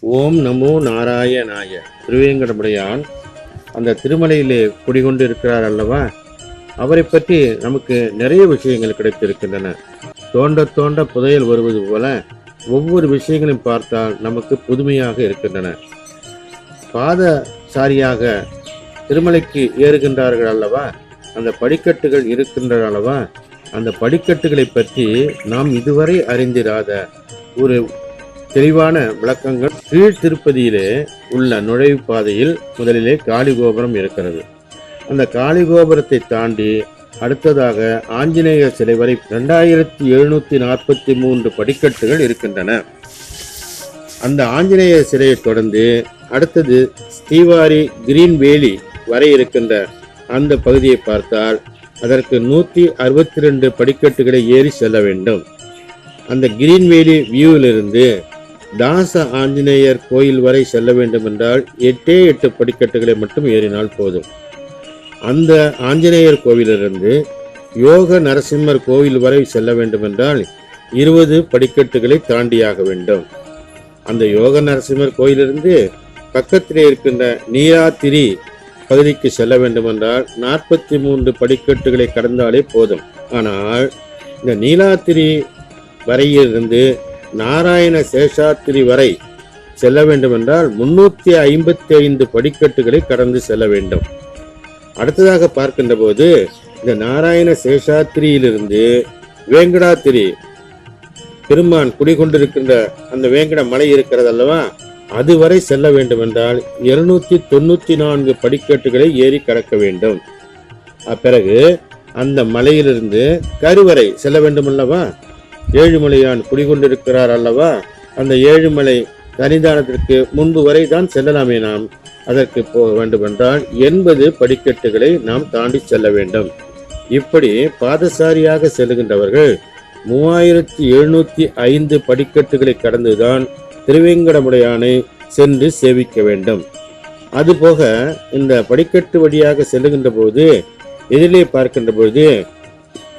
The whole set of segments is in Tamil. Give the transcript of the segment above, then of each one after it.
ஓம் நமோ நாராயணாய. திருவேங்கடமுடையான் அந்த திருமலையிலே குடிகொண்டு இருக்கிறார் அல்லவா? அவரை பற்றி நமக்கு நிறைய விஷயங்கள் கிடைத்திருக்கின்றன. தோண்ட தோண்ட புதையல் வருவது போல ஒவ்வொரு விஷயங்களையும் பார்த்தால் நமக்கு புதுமையாக இருக்கின்றன. பாதசாரியாக திருமலைக்கு ஏறுகின்றார்கள் அல்லவா? அந்த படிக்கட்டுகள் இருக்கின்றன அல்லவா? அந்த படிக்கட்டுகளை பற்றி நாம் இதுவரை அறிந்திராத ஒரு தெளிவான விளக்கங்கள் கீழ் திருப்பதியிலே உள்ள நுழைவு பாதையில் முதலிலே காளி கோபுரம் இருக்கிறது. அந்த காளி கோபுரத்தை தாண்டி அடுத்ததாக ஆஞ்சநேயர் சிலை வரை ரெண்டாயிரத்தி எழுநூத்தி நாற்பத்தி மூன்று படிக்கட்டுகள் இருக்கின்றன. அந்த ஆஞ்சநேயர் சிலையை தொடர்ந்து அடுத்தது ஸ்ரீவாரி கிரீன் வேலி வரை இருக்கின்ற அந்த பகுதியை பார்த்தால் அதற்கு நூற்றி அறுபத்தி ரெண்டு படிக்கட்டுகளை ஏறி செல்ல வேண்டும். அந்த கிரீன்வேலி வியூவிலிருந்து தாச ஆஞ்சநேயர் கோயில் வரை செல்ல வேண்டும் என்றால் எட்டே எட்டு படிக்கட்டுகளை மட்டும் ஏறினால் போதும். அந்த ஆஞ்சநேயர் கோவிலிருந்து யோக நரசிம்மர் கோவில் வரை செல்ல வேண்டும் என்றால் இருபது படிக்கட்டுகளை தாண்டியாக வேண்டும். அந்த யோக நரசிம்மர் கோயிலிருந்து பக்கத்திலே இருக்கின்ற நீராத்திரி பகுதிக்கு செல்ல வேண்டுமென்றால் நாற்பத்தி மூன்று படிக்கட்டுகளை கடந்தாலே போதும். ஆனால் இந்த நீலாத்திரி வரையிலிருந்து நாராயண சேஷாத்திரி வரை செல்ல வேண்டுமென்றால் முன்னூத்தி ஐம்பத்தி ஐந்து படிக்கட்டுகளை கடந்து செல்ல வேண்டும். அடுத்ததாக பார்க்கின்ற போது இந்த நாராயண சேஷாத்திரியிலிருந்து வேங்கடாத்திரி பெருமான் குடிகொண்டிருக்கின்ற அந்த வேங்கட மலை இருக்கிறது அல்லவா? அதுவரை செல்ல வேண்டுமென்றால் இருநூத்தி தொண்ணூத்தி நான்கு படிக்கட்டுகளை ஏறி கடக்க வேண்டும். பிறகு அந்த மலையிலிருந்து கருவறை செல்ல வேண்டும் அல்லவா ஏழுமலையான் குடிகொண்டிருக்கிறார் அல்லவா? அந்த ஏழுமலை சன்னிதானத்திற்கு முன்பு வரை தான் செல்லலாமே நாம். அதற்கு போக வேண்டுமென்றால் எண்பது படிக்கட்டுகளை நாம் தாண்டி செல்ல வேண்டும். இப்படி பாதசாரியாக செல்லுகின்றவர்கள் மூவாயிரத்தி எழுநூற்றி ஐந்து படிக்கட்டுகளை கடந்துதான் திருவேங்கடமுடையானை சென்று சேவிக்க வேண்டும். அதுபோக இந்த படிக்கட்டு வழியாக செல்லுகின்ற போது எதிரிலே பார்க்கின்ற போது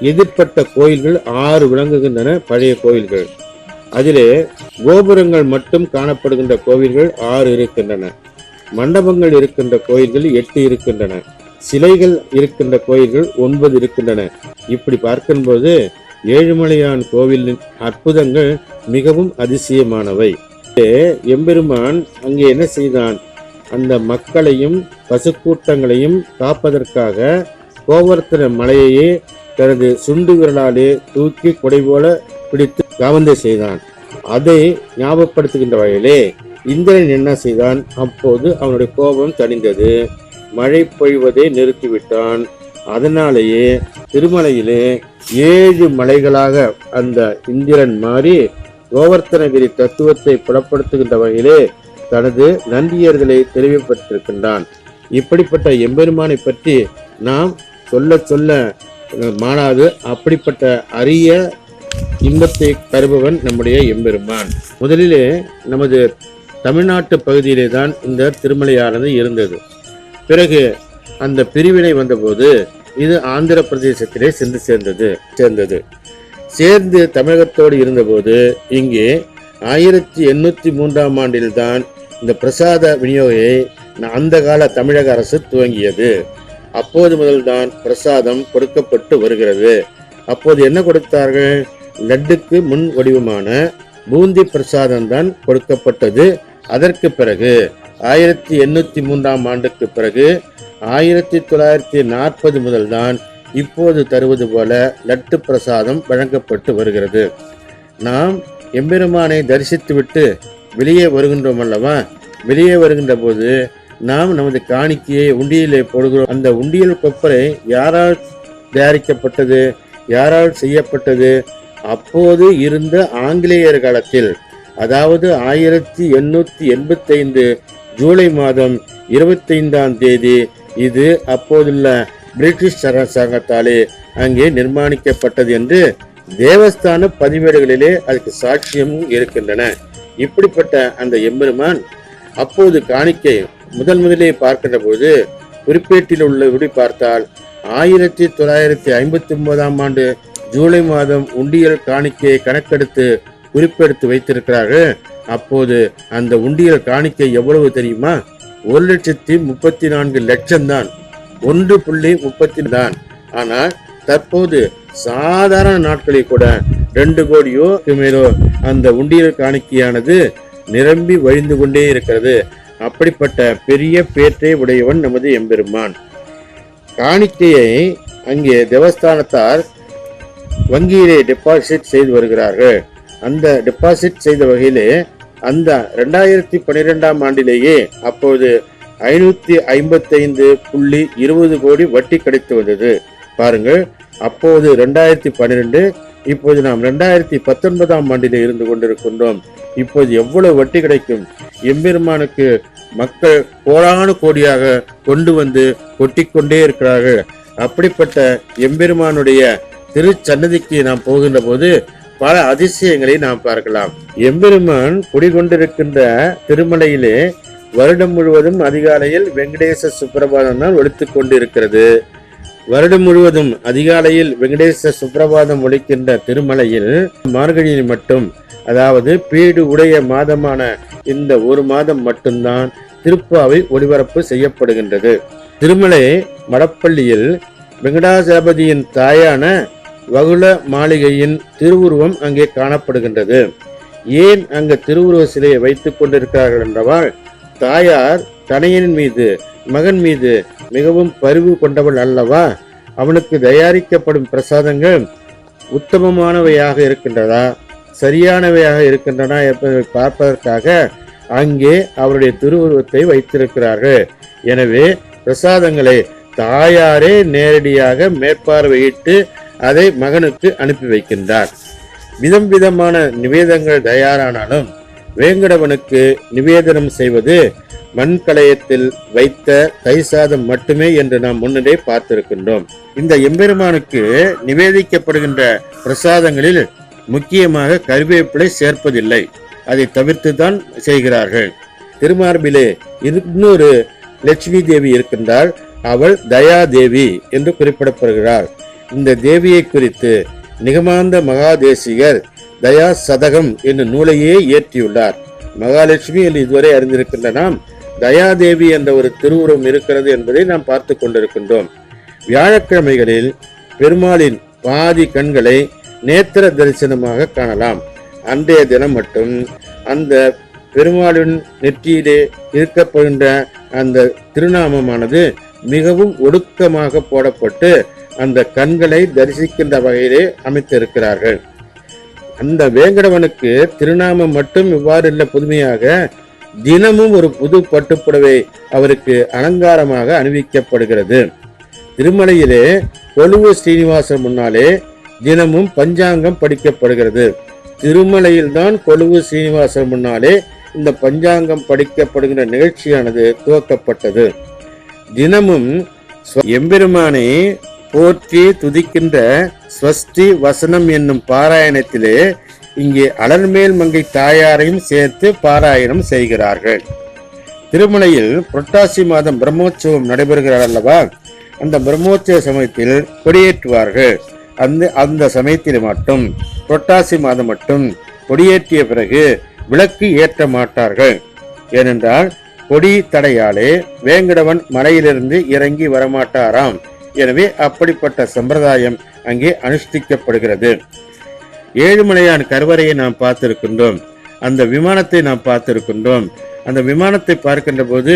எதிர்ப்பட்ட கோயில்கள் ஆறு விளங்குகின்றன பழைய கோயில்கள். அதிலே கோபுரங்கள் மட்டும் காணப்படுகின்ற கோவில்கள் ஆறு இருக்கின்றன. மண்டபங்கள் இருக்கின்ற கோயில்கள் எட்டு இருக்கின்றன. சிலைகள் இருக்கின்ற கோயில்கள் ஒன்பது இருக்கின்றன. இப்படி பார்க்கும்போது ஏழுமலையான் கோவிலின் அற்புதங்கள் மிகவும் அதிசயமானவை. எம்பெருமான் அங்கே என்ன செய்தான்? அந்த மக்களையும் பசுக்கூட்டங்களையும் காப்பதற்காக கோவர்த்தன மலையையே தனது சுண்டு விரலாலே தூக்கி கொடை போல பிடித்து கவர்ந்து செய்தான். அதை ஞாபகப்படுத்துகின்ற வகையிலே இந்திரன் என்ன செய்தான்? அப்போது அவனுடைய கோபம் தணிந்தது. மழை பொழிவதை நிறுத்திவிட்டான். அதனாலேயே திருமலையிலே ஏழு மலைகளாக அந்த இந்திரன் மாறி கோவர்த்தனகிரி தத்துவத்தை புலப்படுத்துகின்ற வகையிலே தனது நன்றியர்களை தெரிவிப்பட்டிருக்கின்றான். இப்படிப்பட்ட எம்பெருமானை பற்றி நாம் சொல்ல சொல்ல மாறாது அப்படிப்பட்ட அரிய இன்பத்தை தருபவன் நம்முடைய எம்பெருமான். முதலிலே நமது தமிழ்நாட்டு பகுதியிலே தான் இந்த திருமலையானது இருந்தது. பிறகு அந்த பிரிவினை வந்தபோது இது ஆந்திர பிரதேசத்திலே சென்று சேர்ந்தது சேர்ந்தது. சேர்ந்து தமிழகத்தோடு இருந்தபோது இங்கே ஆயிரத்தி எண்ணூற்றி மூன்றாம் ஆண்டில்தான் இந்த பிரசாத விநியோகையை அந்த கால தமிழக அரசு துவங்கியது. அப்போது முதல்தான் பிரசாதம் கொடுக்கப்பட்டு வருகிறது. அப்போது என்ன கொடுத்தார்கள்? லட்டுக்கு முன் வடிவமான பூந்தி பிரசாதம் தான் கொடுக்கப்பட்டது. அதற்கு பிறகு ஆயிரத்தி எண்ணூத்தி மூன்றாம் ஆண்டுக்கு பிறகு ஆயிரத்தி தொள்ளாயிரத்தி நாற்பது முதல்தான் இப்போது தருவது போல லட்டு பிரசாதம் வழங்கப்பட்டு வருகிறது. நாம் எம்பெருமானை தரிசித்துவிட்டு வெளியே வருகின்றோம் அல்லவா? வெளியே வருகின்ற போது நாம் நமது காணிக்கையை உண்டியலே போடுகிறோம். அந்த உண்டியல் கொப்பரை யாரால் தயாரிக்கப்பட்டது? யாரால் செய்யப்பட்டது? அப்போது இருந்த ஆங்கிலேயர் காலத்தில் அதாவது ஆயிரத்தி எண்ணூத்தி எண்பத்தைந்து ஜூலை மாதம் இருபத்தைந்தாம் தேதி இது அப்போதுள்ள பிரிட்டிஷ் அரசாங்கத்தாலே அங்கே நிர்மாணிக்கப்பட்டது என்று தேவஸ்தான பதிவேடுகளிலே அதுக்கு சாட்சியமும் இருக்கின்றன. இப்படிப்பட்ட அந்த எம்பெருமான் அப்போது காணிக்கை முதல் முதலே பார்க்கின்ற போது குறிப்பேட்டில் உள்ளபடி பார்த்தால் ஆயிரத்தி தொள்ளாயிரத்தி ஐம்பத்தி ஒன்பதாம் ஆண்டு ஜூலை மாதம் உண்டியல் காணிக்கையை கணக்கெடுத்து குறிப்பெடுத்து வைத்திருக்கிறார்கள். அப்போது அந்த உண்டியல் காணிக்கை எவ்வளவு தெரியுமா? ஒரு லட்சத்தி முப்பத்தி நான்கு லட்சம் தான் ஒன்று புள்ளி முப்பத்தி தான். ஆனால் தற்போது சாதாரண நாட்களில் கூட ரெண்டு கோடியோ மேலோ அந்த உண்டியல் காணிக்கையானது நிரம்பி வழிந்து கொண்டே இருக்கிறது. அப்படிப்பட்ட பெரிய பேற்றை உடையவன் நமது எம்பெருமான். காணிக்கையை அங்கே தேவஸ்தானத்தார் வங்கியிலே டெபாசிட் செய்து வருகிறார்கள். அந்த டெபாசிட் செய்த வகையிலே அந்த ரெண்டாயிரத்தி பன்னிரெண்டாம் ஆண்டிலேயே அப்போது ஐநூத்தி ஐம்பத்தைந்து புள்ளி இருபது கோடி வட்டி கிடைத்து வந்தது. பாருங்கள் அப்போது ரெண்டாயிரத்தி பன்னிரெண்டு இப்போது நாம் ரெண்டாயிரத்தி பத்தொன்பதாம் ஆண்டிலே இருந்து கொண்டிருக்கின்றோம். இப்போது எவ்வளவு வட்டி கிடைக்கும்? எம்பெருமானுக்கு மக்கள் கோடானு கோடியாக கொண்டு வந்து கொட்டிக்கொண்டே இருக்கிறார்கள். அப்படிப்பட்ட எம்பெருமானுடைய திருச்சன்னதிக்கு நாம் போகின்ற போது பல அதிசயங்களை நாம் பார்க்கலாம். எம்பெருமான் குடிகொண்டிருக்கின்ற திருமலையிலே வருடம் முழுவதும் அதிகாலையில் வெங்கடேச சுப்பிரபாதம் தான் ஒழித்துக் கொண்டிருக்கிறது. வருடம் முழுவதும் அதிகாலையில் வெங்கடேச சுப்பிரபாதம் ஒழிக்கின்ற திருமலையில் மார்கழியில் மட்டும் அதாவது பீடு உடைய மாதமான இந்த ஒரு மாதம் மட்டும்தான் திருப்பாவை ஒளிபரப்பு செய்யப்படுகின்றது. திருமலை மடப்பள்ளியில் வெங்கடாசலபதியின் தாயான வகுல மாளிகையின் திருவுருவம் அங்கே காணப்படுகின்றது. ஏன் அங்கு திருவுருவ சிலையை வைத்துக் கொண்டிருக்கிறார்கள் என்றவாள் தாயார் தனையனின் மீது மகன் மீது மிகவும் பரிவு கொண்டவள் அல்லவா? அவனுக்கு தயாரிக்கப்படும் பிரசாதங்கள் உத்தமமானவையாக இருக்கின்றதா? சரியானவையாக இருக்கின்றன என்பதை பார்ப்பதற்காக அங்கே அவருடைய திருவுருவத்தை வைத்திருக்கிறார்கள். எனவே பிரசாதங்களை தாயாரே நேரடியாக மேற்பார்வையிட்டு அதை மகனுக்கு அனுப்பி வைக்கின்றார். விதம் விதமான நிவேதங்கள் தயாரானாலும் வேங்கடவனுக்கு நிவேதனம் செய்வது மண்கலயத்தில் வைத்த தைசாதம் மட்டுமே என்று நாம் முன்னரே பார்த்திருக்கின்றோம். இந்த எம்பெருமானுக்கு நிவேதிக்கப்படுகின்ற பிரசாதங்களில் முக்கியமாக கருவேப்பிலை சேர்ப்பதில்லை. அதை தவிர்த்து தான் செய்கிறார்கள். திருமார்பிலே இன்னொரு லட்சுமி தேவி இருக்கின்றால் அவள் தயா தேவி என்று குறிப்பிடப்படுகிறாள். இந்த தேவியை குறித்து நிகமாந்த மகாதேசிகர் தயா சதகம் என்ற நூலையே இயற்றியுள்ளார். மகாலட்சுமி என்று இதுவரை அறிந்திருக்கின்ற நாம் தயாதேவி என்ற ஒரு திருவுருவம் இருக்கிறது என்பதை நாம் பார்த்து கொண்டிருக்கின்றோம். வியாழக்கிழமைகளில் பெருமாளின் பாதி கண்களை நேத்திர தரிசனமாக காணலாம். அன்றைய தினம் மட்டும் அந்த பெருமாளின் நெற்றியிலே இருக்கப்படுகின்ற அந்த திருநாமமானது மிகவும் ஒடுக்கமாக போடப்பட்டு அந்த கண்களை தரிசிக்கின்ற வகையிலே அமைத்திருக்கிறார்கள். அந்த வேங்கடவனுக்கு திருநாமம் மட்டும் இவ்வாறு இல்லை புதுமையாக தினமும் ஒரு புது பட்டுப்புடவை அவருக்கு அலங்காரமாக அணிவிக்கப்படுகிறது. திருமலையிலே கொழுவு ஸ்ரீனிவாசன் முன்னாலே தினமும் பஞ்சாங்கம் படிக்கப்படுகிறது. திருமலையில்தான் கொழுவு சீனிவாசன் முன்னாலே இந்த பஞ்சாங்கம் படிக்கப்படுகின்ற நிகழ்ச்சியானது துவக்கப்பட்டது. தினமும் எம்பெருமானை போற்றி துதிக்கின்ற ஸ்வஸ்தி வசனம் என்னும் பாராயணத்திலே இங்கே அலர்மேல் மங்கை தாயாரையும் சேர்த்து பாராயணம் செய்கிறார்கள். திருமலையில் புரட்டாசி மாதம் பிரம்மோற்சவம் நடைபெறுகிறார் அல்லவா? அந்த பிரம்மோற்சவ சமயத்தில் கொடியேற்றுவார்கள். அந்த அந்த சமயத்தில் மட்டும் புரட்டாசி மாதம் மட்டும் கொடியேற்றிய பிறகு விளக்கு ஏற்ற மாட்டார்கள். ஏனென்றால் கொடி தடையாலே வேங்கடவன் மலையிலிருந்து இறங்கி வரமாட்டாராம். எனவே அப்படிப்பட்ட சம்பிரதாயம் அங்கே அனுஷ்டிக்கப்படுகிறது. ஏழுமலையான் கருவறையை நாம் பார்த்திருக்கின்றோம். அந்த விமானத்தை நாம் பார்த்திருக்கின்றோம். அந்த விமானத்தை பார்க்கின்ற போது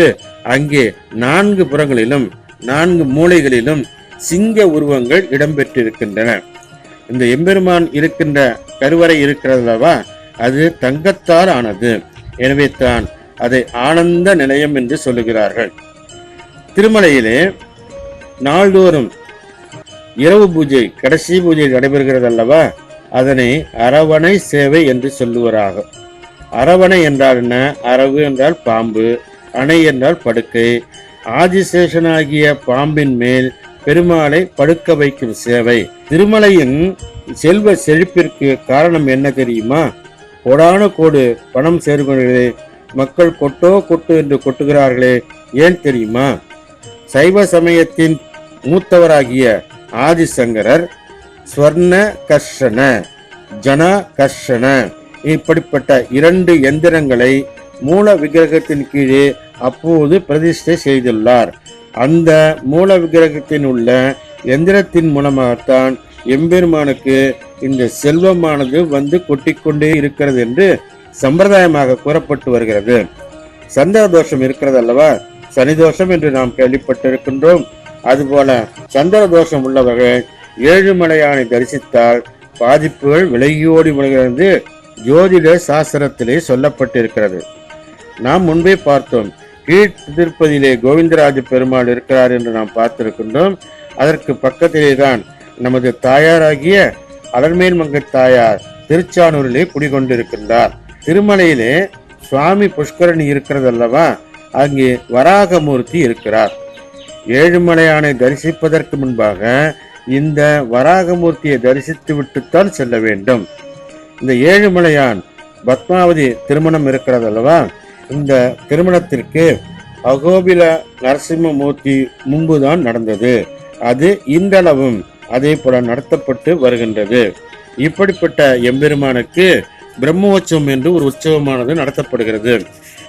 அங்கே நான்கு புறங்களிலும் நான்கு மூலைகளிலும் சிங்க உருவங்கள் இடம்பெற்றிருக்கின்றன. இந்த எம்பெருமான் இருக்கின்ற கருவறை இருக்கிறதல்லவா? அது தங்கத்தால் ஆனது எனவே தான் அதை ஆனந்த நிலையம் என்று சொல்லுகிறார்கள். திருமலையிலே நாள்தோறும் இரவு பூஜை கடைசி பூஜை நடைபெறுகிறது அல்லவா அதனை அரவணை சேவை என்று சொல்லுவராக. அரவணை என்றால் என்ன? அரவு என்றால் பாம்பு அணை என்றால் படுக்கை ஆதிசேஷனாகிய பாம்பின் மேல் பெருமாளை படுக்க வைக்கும் சேவை. திருமலையின் செல்வ செழிப்பிற்கு காரணம் என்ன தெரியுமா? கோடான கோடு பணம் சேர்கிறதே மக்கள் கொட்டோ கொட்டு என்று கொட்டுகிறார்களே ஏன் தெரியுமா? சைவ சமயத்தின் மூத்தவராகிய ஆதிசங்கரர் ஸ்வர்ண கர்ஷன ஜன கர்ஷன இப்படிப்பட்ட இரண்டு எந்திரங்களை மூல விக்கிரகத்தின் கீழே அப்போது பிரதிஷ்டை செய்துள்ளார். அந்த மூல விக்கிரகத்தின் உள்ள எந்திரத்தின் மூலமாகத்தான் எம்பெருமானுக்கு இந்த செல்வமானது வந்து கொட்டிக்கொண்டே இருக்கிறது என்று சம்பிரதாயமாக கூறப்பட்டு வருகிறது. சந்திர தோஷம் இருக்கிறது அல்லவா? சனி தோஷம் என்று நாம் கேள்விப்பட்டிருக்கின்றோம். அதுபோல சந்திர தோஷம் உள்ளவர்கள் ஏழுமலையானை தரிசித்தால் பாதிப்புகள் விலகியோடி விழுகிறது ஜோதிட சாஸ்திரத்திலே சொல்லப்பட்டிருக்கிறது. நாம் முன்பே பார்த்தோம். கீழ் திருப்பதியிலே கோவிந்தராஜ பெருமாள் இருக்கிறார் என்று நாம் பார்த்திருக்கின்றோம். அதற்கு பக்கத்திலே தான் நமது தாயாராகிய அலர்மேன்மங்க தாயார் திருச்சானூரிலே குடிகொண்டிருக்கின்றார். திருமலையிலே சுவாமி புஷ்கரணி இருக்கிறது அல்லவா அங்கே வராகமூர்த்தி இருக்கிறார். ஏழுமலையானை தரிசிப்பதற்கு முன்பாக இந்த வராகமூர்த்தியை தரிசித்து விட்டுத்தான் செல்ல வேண்டும். இந்த ஏழுமலையான் பத்மாவதி திருமணம் இருக்கிறது அல்லவா இந்த திருமணத்திற்கு அகோபில நரசிம்மமூர்த்தி முன்புதான் நடந்தது. அது இன்றளவும் அதே போல நடத்தப்பட்டு வருகின்றது. இப்படிப்பட்ட எம்பெருமானுக்கு பிரம்மோற்சவம் என்று ஒரு உற்சவமானது நடத்தப்படுகிறது.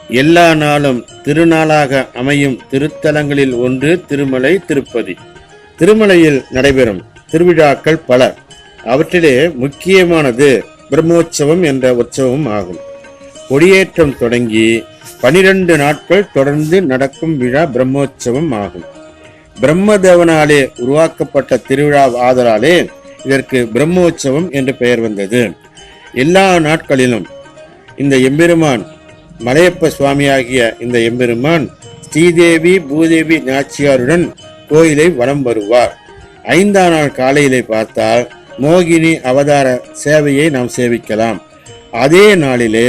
எல்லா நாளும் திருநாளாக அமையும் திருத்தலங்களில் ஒன்று திருமலை திருப்பதி. திருமலையில் நடைபெறும் திருவிழாக்கள் பல. அவற்றிலே முக்கியமானது பிரம்மோற்சவம் என்ற உற்சவம் ஆகும். கொடியேற்றம் தொடங்கி பனிரெண்டு நாட்கள் தொடர்ந்து நடக்கும் விழா பிரம்மோற்சவம் ஆகும். பிரம்மதேவனாலே உருவாக்கப்பட்ட திருவிழா ஆதலாலே இதற்கு பிரம்மோற்சவம் என்று பெயர் வந்தது. எல்லா நாட்களிலும் இந்த எம்பெருமான் மலையப்ப சுவாமியாகிய இந்த எம்பெருமான் ஸ்ரீதேவி பூதேவி நாச்சியாருடன் கோயிலை வலம் வருவார். ஐந்தாம் நாள் காலையிலே பார்த்தால் மோகினி அவதார சேவையை நாம் சேவிக்கலாம். அதே நாளிலே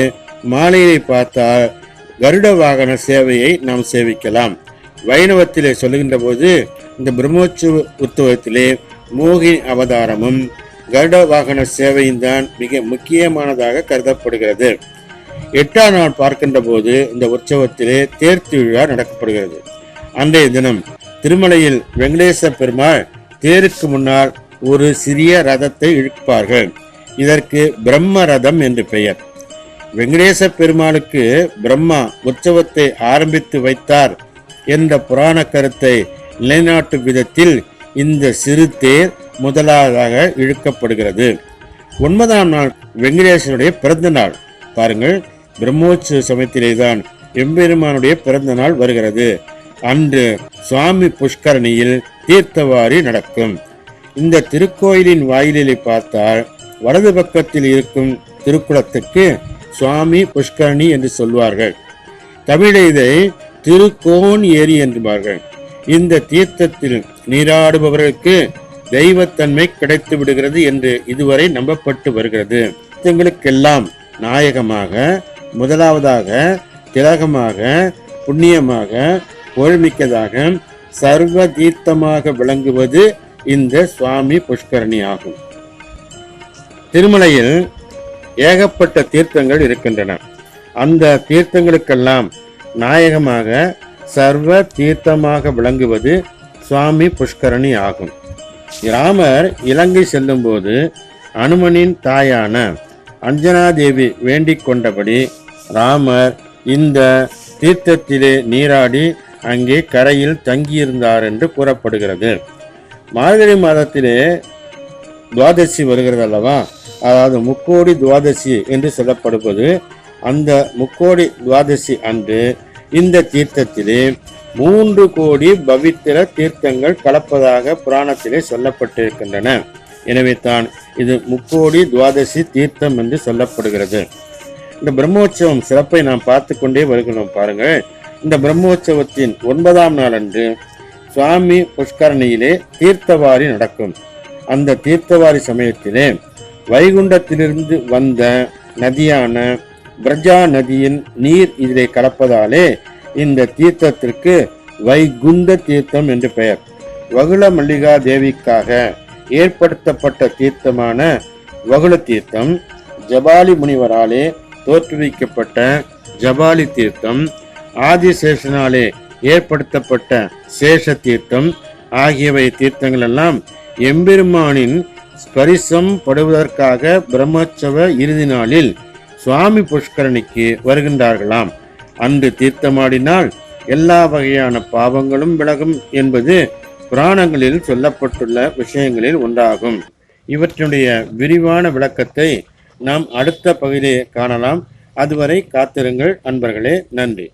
மாலையை பார்த்தால் கருட வாகன சேவையை நாம் சேவிக்கலாம். வைணவத்திலே சொல்லுகின்ற போது இந்த பிரம்மோற்சவ உத்தவத்திலே மோகினி அவதாரமும் கருட வாகன சேவையும் தான் மிக முக்கியமானதாக கருதப்படுகிறது. எட்டாம் நாள் பார்க்கின்ற போது இந்த உற்சவத்திலே தேர் திருவிழா நடக்கப்படுகிறது. அன்றைய தினம் திருமலையில் வெங்கடேச பெருமாள் தேருக்கு முன்னால் ஒரு சிறிய ரதத்தை இழுப்பார்கள். இதற்கு பிரம்ம ரதம் என்று பெயர். வெங்கடேச பெருமானுக்கு பிரம்மா உற்சவத்தை ஆரம்பித்து வைத்தார் என்ற புராண கருத்தை நிலைநாட்டும் விதத்தில் இந்த சிறு தேர் முதலாவதாக இழுக்கப்படுகிறது. ஒன்பதாம் நாள் வெங்கடேசனுடைய பிறந்த நாள். பாருங்கள் பிரம்மோற்சவ சமயத்திலே தான் எம்பெருமானுடைய பிறந்த நாள் வருகிறது. அன்று சுவாமி புஷ்கரணியில் தீர்த்தவாரி நடக்கும். இந்த திருக்கோயிலின் வாயிலை பார்த்தால் வலது பக்கத்தில் இருக்கும் திருக்குளத்துக்கு சுவாமி புஷ்கரணி என்று சொல்வார்கள். தமிழை இதை திருக்கோன் ஏரி என்பார்கள் இந்த தீர்த்தத்தில் நீராடுபவர்களுக்கு தெய்வத்தன்மை கிடைத்து விடுகிறது என்று இதுவரை நம்பப்பட்டு வருகிறது. தங்களுக்கெல்லாம் நாயகமாக முதலாவதாக திலகமாக புண்ணியமாக புகழ்மிக்கதாக சர்வ தீர்த்தமாக விளங்குவது இந்த சுவாமி புஷ்கரணி ஆகும். திருமலையில் ஏகப்பட்ட தீர்த்தங்கள் இருக்கின்றன. அந்த தீர்த்தங்களுக்கெல்லாம் நாயகமாக சர்வ தீர்த்தமாக விளங்குவது சுவாமி புஷ்கரணி ஆகும். ராமர் இலங்கை செல்லும்போது அனுமனின் தாயான அஞ்சனாதேவி வேண்டிக் கொண்டபடி ராமர் இந்த தீர்த்தத்திலே நீராடி அங்கே கரையில் தங்கியிருந்தார் என்று கூறப்படுகிறது. மார்கழி மாதத்திலே துவாதசி வருகிறது அல்லவா அதாவது முக்கோடி துவாதசி என்று சொல்லப்படுவது அந்த முக்கோடி துவாதசி அன்று இந்த தீர்த்தத்திலே மூன்று கோடி பவித்திர தீர்த்தங்கள் கலப்பதாக புராணத்திலே சொல்லப்பட்டிருக்கின்றன. எனவே தான் இது முக்கோடி துவாதசி தீர்த்தம் என்று சொல்லப்படுகிறது. இந்த பிரம்மோற்சவம் சிறப்பை நாம் பார்த்து கொண்டே வருகிறோம் பாருங்கள். இந்த பிரம்மோற்சவத்தின் ஒன்பதாம் நாள் அன்று சுவாமி புஷ்கரணியிலே தீர்த்தவாரி நடக்கும். அந்த தீர்த்தவாரி சமயத்திலே வைகுண்டத்திலிருந்து வந்த நதியான பிரஜா நதியின் நீர் இதிலே கலப்பதாலே இந்த தீர்த்தத்திற்கு வைகுண்ட தீர்த்தம் என்று பெயர். வகுல மல்லிகா தேவிக்காக ஏற்படுத்தப்பட்ட தீர்த்தமான வகுள தீர்த்தம் ஜபாலி முனிவராலே தோற்றுவிக்கப்பட்ட ஜபாலி தீர்த்தம் ஆதிசேஷனாலே ஏற்படுத்தப்பட்ட சேஷ தீர்த்தம் ஆகியவை தீர்த்தங்கள் எல்லாம் எம்பெருமானின் ஸ்பரிசம் படுவதற்காக பிரம்மோற்சவ இறுதி நாளில் சுவாமி புஷ்கரணிக்கு வருகின்றார்களாம். அன்று தீர்த்தமாடினால் எல்லா வகையான பாவங்களும் விலகும் என்பது புராணங்களில் சொல்லப்பட்டுள்ள விஷயங்களில் ஒன்றாகும். இவற்றினுடைய விரிவான விளக்கத்தை நாம் அடுத்த பகுதியை காணலாம். அதுவரை காத்திருங்கள் அன்பர்களே நன்றி.